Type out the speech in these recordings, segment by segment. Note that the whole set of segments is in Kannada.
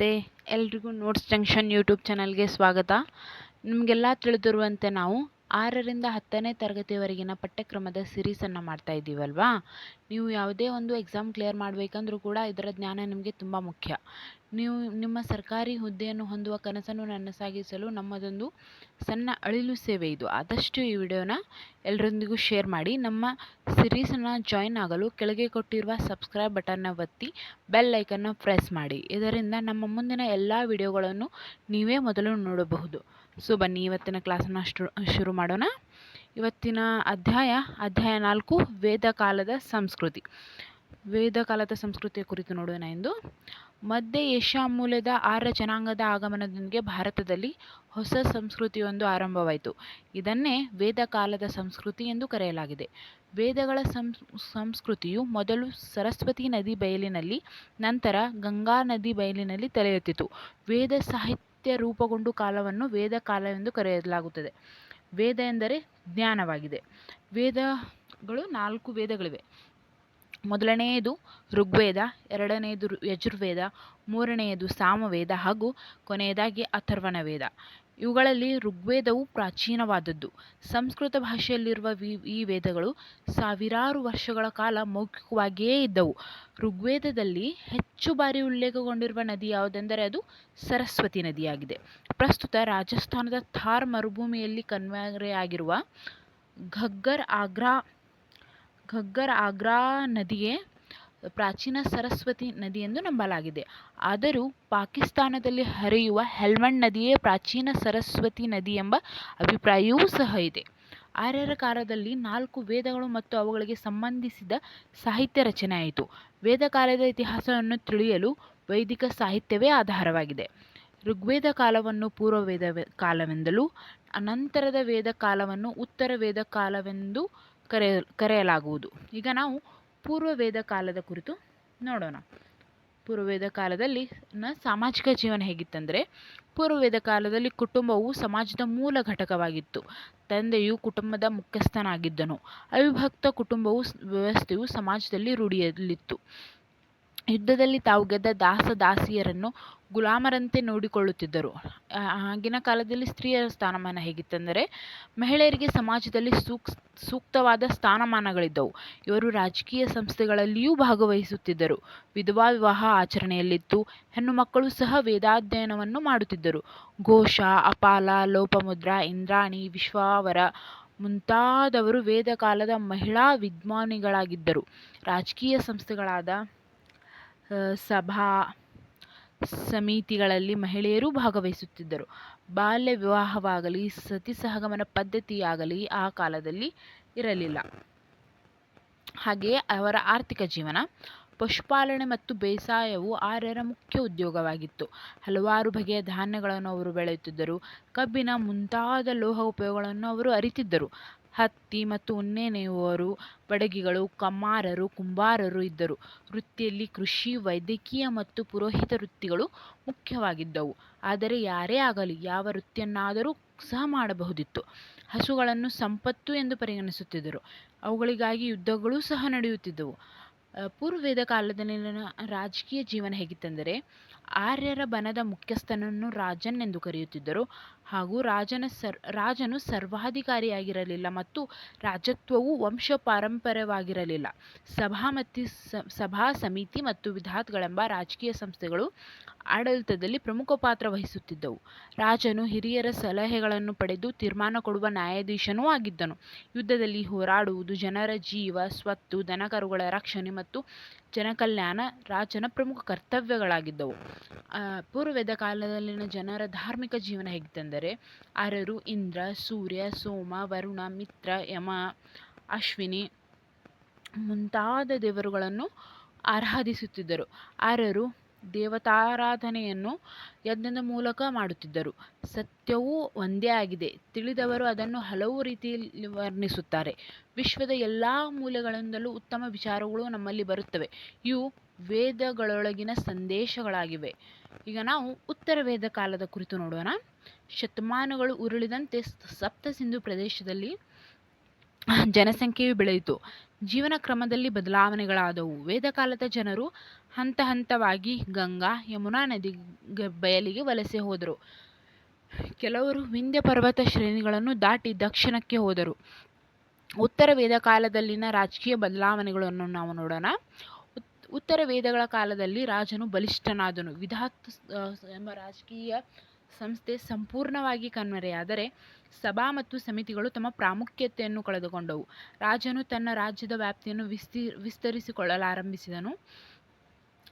ನಮಸ್ತೆ. ಎಲ್ರಿಗೂ ನೋಟ್ಸ್ ಜಂಕ್ಷನ್ ಯೂಟ್ಯೂಬ್ ಚಾನಲ್ಗೆ ಸ್ವಾಗತ. ನಿಮಗೆಲ್ಲ ತಿಳಿದಿರುವಂತೆ ನಾವು ಆರರಿಂದ ಹತ್ತನೇ ತರಗತಿವರೆಗಿನ ಪಠ್ಯಕ್ರಮದ ಸಿರೀಸನ್ನು ಮಾಡ್ತಾ ಇದ್ದೀವಲ್ವಾ? ನೀವು ಯಾವುದೇ ಒಂದು ಎಕ್ಸಾಮ್ ಕ್ಲಿಯರ್ ಮಾಡಬೇಕಂದ್ರೂ ಕೂಡ ಇದರ ಜ್ಞಾನ ನಿಮಗೆ ತುಂಬ ಮುಖ್ಯ. ನೀವು ನಿಮ್ಮ ಸರ್ಕಾರಿ ಹುದ್ದೆಯನ್ನು ಹೊಂದುವ ಕನಸನ್ನು ನನಸಾಗಿಸಲು ನಮ್ಮದೊಂದು ಸಣ್ಣ ಅಳಿಲು ಸೇವೆ ಇದು. ಆದಷ್ಟು ಈ ವಿಡಿಯೋನ ಎಲ್ಲರೊಂದಿಗೂ ಶೇರ್ ಮಾಡಿ, ನಮ್ಮ ಸಿರೀಸನ್ನು ಜಾಯಿನ್ ಆಗಲು ಕೆಳಗೆ ಕೊಟ್ಟಿರುವ ಸಬ್ಸ್ಕ್ರೈಬ್ ಬಟನ್ನ ಒತ್ತಿ ಬೆಲ್ ಐಕನ್ನ ಪ್ರೆಸ್ ಮಾಡಿ. ಇದರಿಂದ ನಮ್ಮ ಮುಂದಿನ ಎಲ್ಲ ವಿಡಿಯೋಗಳನ್ನು ನೀವೇ ಮೊದಲು ನೋಡಬಹುದು. ಸೊ ಬನ್ನಿ, ಇವತ್ತಿನ ಕ್ಲಾಸನ್ನು ಶುರು ಮಾಡೋಣ. ಇವತ್ತಿನ ಅಧ್ಯಾಯ ಅಧ್ಯಾಯ ನಾಲ್ಕು ವೇದಕಾಲದ ಸಂಸ್ಕೃತಿ. ವೇದ ಕಾಲದ ಸಂಸ್ಕೃತಿಯ ಕುರಿತು ನೋಡೋಣ ಎಂದು ಮಧ್ಯ ಏಷ್ಯಾ ಮೂಲದ ಆರ್ಯ ಜನಾಂಗದ ಆಗಮನದೊಂದಿಗೆ ಭಾರತದಲ್ಲಿ ಹೊಸ ಸಂಸ್ಕೃತಿಯೊಂದು ಆರಂಭವಾಯಿತು. ಇದನ್ನೇ ವೇದ ಕಾಲದ ಸಂಸ್ಕೃತಿ ಎಂದು ಕರೆಯಲಾಗಿದೆ. ವೇದಗಳ ಸಂಸ್, ಸಂಸ್ಕೃತಿಯು ಮೊದಲು ಸರಸ್ವತಿ ನದಿ ಬಯಲಿನಲ್ಲಿ, ನಂತರ ಗಂಗಾ ನದಿ ಬಯಲಿನಲ್ಲಿ ತಲೆಯೆತ್ತಿತು ವೇದ ಸಾಹಿತ್ಯ ರೂಪುಗೊಂಡು ಕಾಲವನ್ನು ವೇದ ಕಾಲವೆಂದು ಕರೆಯಲಾಗುತ್ತದೆ. ವೇದ ಎಂದರೆ ಜ್ಞಾನವಾಗಿದೆ. ವೇದಗಳು ನಾಲ್ಕು ವೇದಗಳಿವೆ. ಮೊದಲನೆಯದು ಋಗ್ವೇದ, ಎರಡನೆಯದು ಯಜುರ್ವೇದ, ಮೂರನೆಯದು ಸಾಮವೇದ ಹಾಗೂ ಕೊನೆಯದಾಗಿ ಅಥರ್ವಣ ವೇದ ಇವುಗಳಲ್ಲಿ ಋಗ್ವೇದವು ಪ್ರಾಚೀನವಾದದ್ದು. ಸಂಸ್ಕೃತ ಭಾಷೆಯಲ್ಲಿರುವ ಈ ವೇದಗಳು ಸಾವಿರಾರು ವರ್ಷಗಳ ಕಾಲ ಮೌಖಿಕವಾಗಿಯೇ ಇದ್ದವು. ಋಗ್ವೇದದಲ್ಲಿ ಹೆಚ್ಚು ಬಾರಿ ಉಲ್ಲೇಖಗೊಂಡಿರುವ ನದಿ ಯಾವುದೆಂದರೆ ಅದು ಸರಸ್ವತಿ ನದಿಯಾಗಿದೆ. ಪ್ರಸ್ತುತ ರಾಜಸ್ಥಾನದ ಥಾರ್ ಮರುಭೂಮಿಯಲ್ಲಿ ಕಣ್ಮರೆಯಾಗಿರುವ ಘಗ್ಗರ್ ಆಗ್ರಾ ಘಗ್ಗರ್ ಆಗ್ರಾ ನದಿಯೇ ಪ್ರಾಚೀನ ಸರಸ್ವತಿ ಎಂದು ನಂಬಲಾಗಿದೆ. ಆದರೂ ಪಾಕಿಸ್ತಾನದಲ್ಲಿ ಹರಿಯುವ ಹೆಲ್ಮಂಡ್ ನದಿಯೇ ಪ್ರಾಚೀನ ಸರಸ್ವತಿ ನದಿ ಎಂಬ ಅಭಿಪ್ರಾಯವೂ ಸಹ ಇದೆ. ಆರ್ಯರ ಕಾಲದಲ್ಲಿ ನಾಲ್ಕು ವೇದಗಳು ಮತ್ತು ಅವುಗಳಿಗೆ ಸಂಬಂಧಿಸಿದ ಸಾಹಿತ್ಯ ರಚನೆಯಾಯಿತು ವೇದಕಾಲದ ಇತಿಹಾಸವನ್ನು ತಿಳಿಯಲು ವೈದಿಕ ಸಾಹಿತ್ಯವೇ ಆಧಾರವಾಗಿದೆ. ಋಗ್ವೇದ ಕಾಲವನ್ನು ಪೂರ್ವ ವೇದ ಕಾಲವೆಂದಲೂ, ಅನಂತರದ ವೇದ ಕಾಲವನ್ನು ಉತ್ತರ ವೇದ ಕಾಲವೆಂದು ಕರೆಯ ಕರೆಯಲಾಗುವುದು. ಈಗ ನಾವು ಪೂರ್ವ ವೇದ ಕಾಲದ ಕುರಿತು ನೋಡೋಣ. ಪೂರ್ವ ವೇದ ಕಾಲದಲ್ಲಿ ನ ಸಾಮಾಜಿಕ ಜೀವನ ಹೇಗಿತ್ತಂದರೆ ಪೂರ್ವ ವೇದ ಕಾಲದಲ್ಲಿ ಕುಟುಂಬವು ಸಮಾಜದ ಮೂಲ ಘಟಕವಾಗಿತ್ತು. ತಂದೆಯು ಕುಟುಂಬದ ಮುಖ್ಯಸ್ಥನಾಗಿದ್ದನು. ಅವಿಭಕ್ತ ಕುಟುಂಬವು ವ್ಯವಸ್ಥೆಯು ಸಮಾಜದಲ್ಲಿ ರೂಢಿಯಲ್ಲಿತ್ತು. ಯುದ್ಧದಲ್ಲಿ ತಾವು ಗೆದ್ದ ದಾಸ ದಾಸಿಯರನ್ನು ಗುಲಾಮರಂತೆ ನೋಡಿಕೊಳ್ಳುತ್ತಿದ್ದರು. ಆಗಿನ ಕಾಲದಲ್ಲಿ ಸ್ತ್ರೀಯರ ಸ್ಥಾನಮಾನ ಹೇಗಿತ್ತೆಂದರೆ, ಮಹಿಳೆಯರಿಗೆ ಸಮಾಜದಲ್ಲಿ ಸೂಕ್, ಸೂಕ್ತವಾದ ಸ್ಥಾನಮಾನಗಳಿದ್ದವು. ಇವರು ರಾಜಕೀಯ ಸಂಸ್ಥೆಗಳಲ್ಲಿಯೂ ಭಾಗವಹಿಸುತ್ತಿದ್ದರು. ವಿಧವಾ ವಿವಾಹ ಆಚರಣೆಯಲ್ಲಿತ್ತು. ಹೆಣ್ಣು ಮಕ್ಕಳು ಸಹ ವೇದಾಧ್ಯಯನವನ್ನು ಮಾಡುತ್ತಿದ್ದರು. ಘೋಷ, ಅಪಾಲ, ಲೋಪಮುದ್ರಾ, ಇಂದ್ರಾಣಿ, ವಿಶ್ವಾವರ ಮುಂತಾದವರು ವೇದ ಕಾಲದ ಮಹಿಳಾ ವಿದ್ವಾನಿಗಳಾಗಿದ್ದರು. ರಾಜಕೀಯ ಸಂಸ್ಥೆಗಳಾದ ಸಭಾ ಸಮಿತಿಗಳಲ್ಲಿ ಮಹಿಳೆಯರೂ ಭಾಗವಹಿಸುತ್ತಿದ್ದರು. ಬಾಲ್ಯ ವಿವಾಹವಾಗಲಿ, ಸತಿ ಸಹಗಮನ ಪದ್ಧತಿಯಾಗಲಿ ಆ ಕಾಲದಲ್ಲಿ ಇರಲಿಲ್ಲ. ಹಾಗೆಯೇ ಅವರ ಆರ್ಥಿಕ ಜೀವನ ಪಶುಪಾಲನೆ ಮತ್ತು ಬೇಸಾಯವು ಆರ್ಯರ ಮುಖ್ಯ ಉದ್ಯೋಗವಾಗಿತ್ತು. ಹಲವಾರು ಬಗೆಯ ಧಾನ್ಯಗಳನ್ನು ಅವರು ಬೆಳೆಯುತ್ತಿದ್ದರು. ಕಬ್ಬಿನ ಮುಂತಾದ ಲೋಹ ಉಪಯೋಗಗಳನ್ನು ಅವರು ಅರಿತಿದ್ದರು. ಹತ್ತಿ ಮತ್ತು ಉಣ್ಣೆ ನೇಯುವವರು, ಬಡಗಿಗಳು, ಕಮ್ಮಾರರು, ಕುಂಬಾರರು ಇದ್ದರು. ವೃತ್ತಿಯಲ್ಲಿ ಕೃಷಿ, ವೈದ್ಯಕೀಯ ಮತ್ತು ಪುರೋಹಿತ ವೃತ್ತಿಗಳು ಮುಖ್ಯವಾಗಿದ್ದವು. ಆದರೆ ಯಾರೇ ಆಗಲಿ ಯಾವ ವೃತ್ತಿಯನ್ನಾದರೂ ಸಹ ಮಾಡಬಹುದಿತ್ತು. ಹಸುಗಳನ್ನು ಸಂಪತ್ತು ಎಂದು ಪರಿಗಣಿಸುತ್ತಿದ್ದರು. ಅವುಗಳಿಗಾಗಿ ಯುದ್ಧಗಳೂ ಸಹ ನಡೆಯುತ್ತಿದ್ದವು. ಆ, ಪೂರ್ವವೇದ ಕಾಲದಲ್ಲಿನ ರಾಜಕೀಯ ಜೀವನ ಹೇಗಿತ್ತೆಂದರೆ ಆರ್ಯರ ಬನದ ಮುಖ್ಯಸ್ಥನನ್ನು ರಾಜನ್ ಎಂದು ಕರೆಯುತ್ತಿದ್ದರು. ಹಾಗೂ ರಾಜನ ಸರ್, ರಾಜನು ಸರ್ವಾಧಿಕಾರಿಯಾಗಿರಲಿಲ್ಲ ಮತ್ತು ರಾಜತ್ವವು ವಂಶ ಪಾರಂಪರ್ಯವಾಗಿರಲಿಲ್ಲ ಸಭಾ ಮತ್ತು ಸಭಾ ಸಮಿತಿ ಮತ್ತು ವಿಧಾತ್ಗಳೆಂಬ ರಾಜಕೀಯ ಸಂಸ್ಥೆಗಳು ಆಡಳಿತದಲ್ಲಿ ಪ್ರಮುಖ ಪಾತ್ರ ವಹಿಸುತ್ತಿದ್ದವು. ರಾಜನು ಹಿರಿಯರ ಸಲಹೆಗಳನ್ನು ಪಡೆದು ತೀರ್ಮಾನ ಕೊಡುವ ನ್ಯಾಯಾಧೀಶನೂ ಆಗಿದ್ದನು. ಯುದ್ಧದಲ್ಲಿ ಹೋರಾಡುವುದು ಜನರ ಜೀವ, ಸ್ವತ್ತು, ದನಕರುಗಳ ರಕ್ಷಣೆ ಮತ್ತು ಜನಕಲ್ಯಾಣ ರಾಜನ ಪ್ರಮುಖ ಕರ್ತವ್ಯಗಳಾಗಿದ್ದವು. ಪೂರ್ವದ ಕಾಲದಲ್ಲಿನ ಜನರ ಧಾರ್ಮಿಕ ಜೀವನ ಹೇಗಿತ್ತೆಂದರೆ ಆರ್ಯರು ಇಂದ್ರ, ಸೂರ್ಯ, ಸೋಮ, ವರುಣ, ಮಿತ್ರ, ಯಮ, ಅಶ್ವಿನಿ ಮುಂತಾದ ದೇವರುಗಳನ್ನು ಆರಾಧಿಸುತ್ತಿದ್ದರು. ಅರರು ದೇವತಾರಾಧನೆಯನ್ನು ಯಜ್ಞದ ಮೂಲಕ ಮಾಡುತ್ತಿದ್ದರು. ಸತ್ಯವೂ ಒಂದೇ ಆಗಿದೆ. ತಿಳಿದವರು ಅದನ್ನು ಹಲವು ರೀತಿಯಲ್ಲಿ ವರ್ಣಿಸುತ್ತಾರೆ. ವಿಶ್ವದ ಎಲ್ಲ ಮೂಲೆಗಳಿಂದಲೂ ಉತ್ತಮ ವಿಚಾರಗಳು ನಮ್ಮಲ್ಲಿ ಬರುತ್ತವೆ. ಇವು ವೇದಗಳೊಳಗಿನ ಸಂದೇಶಗಳಾಗಿವೆ. ಈಗ ನಾವು ಉತ್ತರ ವೇದ ಕಾಲದ ಕುರಿತು ನೋಡೋಣ. ಶತಮಾನಗಳು ಉರುಳಿದಂತೆ ಸಪ್ತ ಸಿಂಧು ಪ್ರದೇಶದಲ್ಲಿ ಜನಸಂಖ್ಯೆಯು ಬೆಳೆಯಿತು. ಜೀವನ ಕ್ರಮದಲ್ಲಿ ಬದಲಾವಣೆಗಳಾದವು. ವೇದಕಾಲದ ಜನರು ಹಂತ ಹಂತವಾಗಿ ಗಂಗಾ, ಯಮುನಾ ನದಿ ಬಯಲಿಗೆ ವಲಸೆ ಹೋದರು. ಕೆಲವರು ವಿಂಧ್ಯ ಪರ್ವತ ಶ್ರೇಣಿಗಳನ್ನು ದಾಟಿ ದಕ್ಷಿಣಕ್ಕೆ ಹೋದರು. ಉತ್ತರ ವೇದ ಕಾಲದಲ್ಲಿನ ರಾಜಕೀಯ ಬದಲಾವಣೆಗಳನ್ನು ನಾವು ನೋಡೋಣ. ಉತ್- ಉತ್ತರ ವೇದಗಳ ಕಾಲದಲ್ಲಿ ರಾಜನು ಬಲಿಷ್ಠನಾದನು. ವಿಧಾತ್ ಎಂಬ ರಾಜಕೀಯ ಸಂಸ್ಥೆ ಸಂಪೂರ್ಣವಾಗಿ ಕಣ್ಮರೆಯಾದರೆ ಸಭಾ ಮತ್ತು ಸಮಿತಿಗಳು ತಮ್ಮ ಪ್ರಾಮುಖ್ಯತೆಯನ್ನು ಕಳೆದುಕೊಂಡವು. ರಾಜನು ತನ್ನ ರಾಜ್ಯದ ವ್ಯಾಪ್ತಿಯನ್ನು ವಿಸ್ತಿ, ವಿಸ್ತರಿಸಿಕೊಳ್ಳಲಾರಂಭಿಸಿದನು.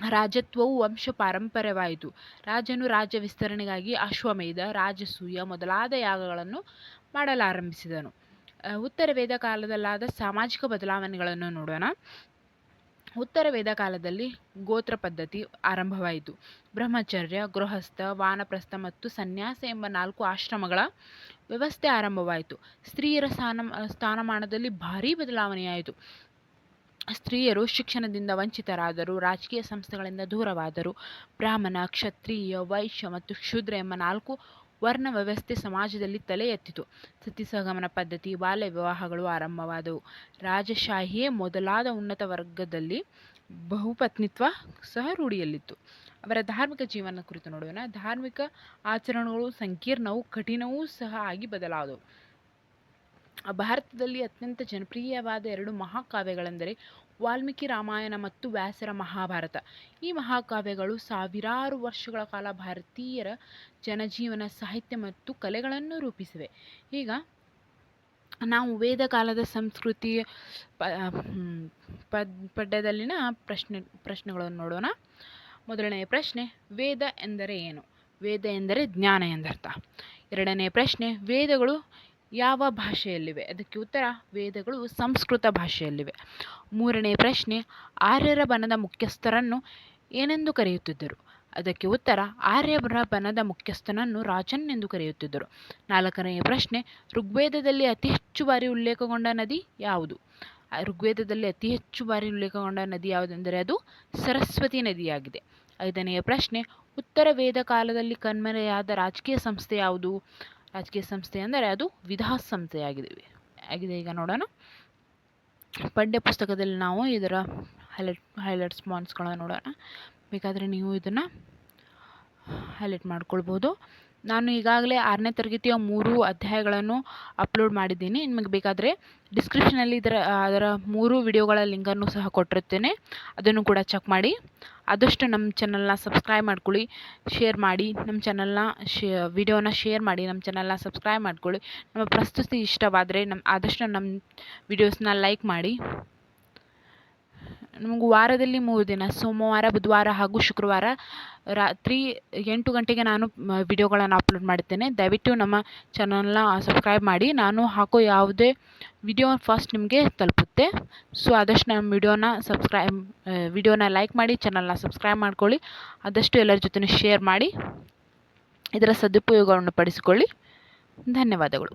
ರಾಜತ್ವವು ವಂಶ ಪಾರಂಪರ್ಯವಾಯಿತು. ರಾಜನು ರಾಜ್ಯ ವಿಸ್ತರಣೆಗಾಗಿ ಅಶ್ವಮೇಧ, ರಾಜಸೂಯ ಮೊದಲಾದ ಯಾಗಗಳನ್ನು ಮಾಡಲಾರಂಭಿಸಿದನು. ಉತ್ತರ ವೇದ ಕಾಲದಲ್ಲಾದ ಸಾಮಾಜಿಕ ಬದಲಾವಣೆಗಳನ್ನು ನೋಡೋಣ. ಉತ್ತರ ವೇದ ಕಾಲದಲ್ಲಿ ಗೋತ್ರ ಪದ್ಧತಿ ಆರಂಭವಾಯಿತು. ಬ್ರಹ್ಮಚರ್ಯ, ಗೃಹಸ್ಥ, ವಾನಪ್ರಸ್ಥ ಮತ್ತು ಸನ್ಯಾಸ ಎಂಬ ನಾಲ್ಕು ಆಶ್ರಮಗಳ ವ್ಯವಸ್ಥೆ ಆರಂಭವಾಯಿತು. ಸ್ತ್ರೀಯರ ಸ್ಥಾನ, ಸ್ಥಾನಮಾನದಲ್ಲಿ ಭಾರೀ ಬದಲಾವಣೆಯಾಯಿತು. ಸ್ತ್ರೀಯರು ಶಿಕ್ಷಣದಿಂದ ವಂಚಿತರಾದರು, ರಾಜಕೀಯ ಸಂಸ್ಥೆಗಳಿಂದ ದೂರವಾದರು. ಬ್ರಾಹ್ಮಣ, ಕ್ಷತ್ರಿಯ, ವೈಶ್ಯ ಮತ್ತು ಶೂದ್ರ ಎಂಬ ನಾಲ್ಕು ವರ್ಣ ವ್ಯವಸ್ಥೆ ಸಮಾಜದಲ್ಲಿ ತಲೆ ಎತ್ತಿತು. ಸತಿಸಹಗಮನ ಪದ್ಧತಿ, ಬಾಲ್ಯ ವಿವಾಹಗಳು ಆರಂಭವಾದವು. ರಾಜಶಾಹಿಯೇ ಮೊದಲಾದ ಉನ್ನತ ವರ್ಗದಲ್ಲಿ ಬಹುಪತ್ನಿತ್ವ ಸಹ ರೂಢಿಯಲ್ಲಿತ್ತು. ಅವರ ಧಾರ್ಮಿಕ ಜೀವನ ಕುರಿತು ನೋಡೋಣ. ಧಾರ್ಮಿಕ ಆಚರಣೆಗಳು ಸಂಕೀರ್ಣವೂ ಕಠಿಣವೂ ಸಹ ಆಗಿ ಬದಲಾದವು. ಭಾರತದಲ್ಲಿ ಅತ್ಯಂತ ಜನಪ್ರಿಯವಾದ ಎರಡು ಮಹಾಕಾವ್ಯಗಳೆಂದರೆ ವಾಲ್ಮೀಕಿ ರಾಮಾಯಣ ಮತ್ತು ವ್ಯಾಸರ ಮಹಾಭಾರತ. ಈ ಮಹಾಕಾವ್ಯಗಳು ಸಾವಿರಾರು ವರ್ಷಗಳ ಕಾಲ ಭಾರತೀಯರ ಜನಜೀವನ, ಸಾಹಿತ್ಯ ಮತ್ತು ಕಲೆಗಳನ್ನು ರೂಪಿಸಿವೆ. ಈಗ ನಾವು ವೇದ ಕಾಲದ ಸಂಸ್ಕೃತಿ, ಪ ಪದ್ಯದಲ್ಲಿನ ಪ್ರಶ್ನೆ, ಪ್ರಶ್ನೆಗಳನ್ನು ನೋಡೋಣ. ಮೊದಲನೆಯ ಪ್ರಶ್ನೆ, ವೇದ ಎಂದರೆ ಏನು? ವೇದ ಎಂದರೆ ಜ್ಞಾನ ಎಂದರ್ಥ. ಎರಡನೇ ಪ್ರಶ್ನೆ, ವೇದಗಳು ಯಾವ ಭಾಷೆಯಲ್ಲಿವೆ? ಅದಕ್ಕೆ ಉತ್ತರ, ವೇದಗಳು ಸಂಸ್ಕೃತ ಭಾಷೆಯಲ್ಲಿವೆ. ಮೂರನೇ ಪ್ರಶ್ನೆ, ಆರ್ಯರ ಬನದ ಮುಖ್ಯಸ್ಥರನ್ನು ಏನೆಂದು ಕರೆಯುತ್ತಿದ್ದರು? ಅದಕ್ಕೆ ಉತ್ತರ, ಆರ್ಯರ ಬನದ ಮುಖ್ಯಸ್ಥನನ್ನು ರಾಜನ್ ಎಂದು ಕರೆಯುತ್ತಿದ್ದರು. ನಾಲ್ಕನೆಯ ಪ್ರಶ್ನೆ, ಋಗ್ವೇದದಲ್ಲಿ ಅತಿ ಹೆಚ್ಚು ಬಾರಿ ಉಲ್ಲೇಖಗೊಂಡ ನದಿ ಯಾವುದು? ಋಗ್ವೇದದಲ್ಲಿ ಅತಿ ಹೆಚ್ಚು ಬಾರಿ ಉಲ್ಲೇಖಗೊಂಡ ನದಿ ಯಾವುದೆಂದರೆ ಅದು ಸರಸ್ವತಿ ನದಿಯಾಗಿದೆ. ಐದನೆಯ ಪ್ರಶ್ನೆ, ಉತ್ತರ ವೇದ ಕಾಲದಲ್ಲಿ ಕಣ್ಮರೆಯಾದ ರಾಜಕೀಯ ಸಂಸ್ಥೆ ಯಾವುದು? ರಾಜಕೀಯ ಸಂಸ್ಥೆ ಅಂದರೆ ಅದು ವಿಧಾಸ್ ಸಂಸ್ಥೆಯಾಗಿದೆ ಆಗಿದೆ ಈಗ ನೋಡೋಣ. ಪಠ್ಯ ಪುಸ್ತಕದಲ್ಲಿ ನಾವು ಇದರ ಹೈಲೈಟ್ ಹೈಲೈಟ್ಸ್ ಪಾಯಿಂಟ್ಸ್ಗಳನ್ನ ನೋಡೋಣ. ಬೇಕಾದರೆ ನೀವು ಇದನ್ನು ಹೈಲೈಟ್ ಮಾಡ್ಕೊಳ್ಬೋದು. ನಾನು ಈಗಾಗಲೇ ಆರನೇ ತರಗತಿಯ ಮೂರು ಅಧ್ಯಾಯಗಳನ್ನು ಅಪ್ಲೋಡ್ ಮಾಡಿದ್ದೀನಿ. ನಿಮಗೆ ಬೇಕಾದರೆ ಡಿಸ್ಕ್ರಿಪ್ಷನಲ್ಲಿ ಇದರ, ಅದರ ಮೂರು ವಿಡಿಯೋಗಳ ಲಿಂಕನ್ನು ಸಹ ಕೊಟ್ಟಿರ್ತೇನೆ ಅದನ್ನು ಕೂಡ ಚೆಕ್ ಮಾಡಿ. ಆದಷ್ಟು ನಮ್ಮ ಚಾನಲ್ನ ಸಬ್ಸ್ಕ್ರೈಬ್ ಮಾಡ್ಕೊಳ್ಳಿ ಶೇರ್ ಮಾಡಿ, ನಮ್ಮ ಚಾನಲ್ನ ಶೇ ವಿಡಿಯೋನ ಶೇರ್ ಮಾಡಿ, ನಮ್ಮ ಚಾನಲ್ನ ಸಬ್ಸ್ಕ್ರೈಬ್ ಮಾಡ್ಕೊಳ್ಳಿ. ನಮ್ಮ ಪ್ರಸ್ತುತಿ ಇಷ್ಟವಾದರೆ ನಮ್ಮ ಆದಷ್ಟು ನಮ್ಮ ವಿಡಿಯೋಸ್ನ ಲೈಕ್ ಮಾಡಿ. ನಮಗೂ ವಾರದಲ್ಲಿ ಮೂರು ದಿನ, ಸೋಮವಾರ, ಬುಧವಾರ ಹಾಗೂ ಶುಕ್ರವಾರ ರಾತ್ರಿ ಎಂಟು ಗಂಟೆಗೆ ನಾನು ವಿಡಿಯೋಗಳನ್ನು ಅಪ್ಲೋಡ್ ಮಾಡುತ್ತೇನೆ ದಯವಿಟ್ಟು ನಮ್ಮ ಚಾನಲ್ನ ಸಬ್ಸ್ಕ್ರೈಬ್ ಮಾಡಿ. ನಾನು ಹಾಕೋ ಯಾವುದೇ ವಿಡಿಯೋ ಫಸ್ಟ್ ನಿಮಗೆ ತಲುಪುತ್ತೆ. ಸೊ ಆದಷ್ಟು ನಮ್ಮ ವಿಡಿಯೋನ ಸಬ್ಸ್ಕ್ರೈಬ್ ವಿಡಿಯೋನ ಲೈಕ್ ಮಾಡಿ ಚಾನಲ್ನ ಸಬ್ಸ್ಕ್ರೈಬ್ ಮಾಡ್ಕೊಳ್ಳಿ. ಆದಷ್ಟು ಎಲ್ಲರ ಜೊತೆ ಶೇರ್ ಮಾಡಿ, ಇದರ ಸದುಪಯೋಗವನ್ನು ಪಡಿಸಿಕೊಳ್ಳಿ. ಧನ್ಯವಾದಗಳು.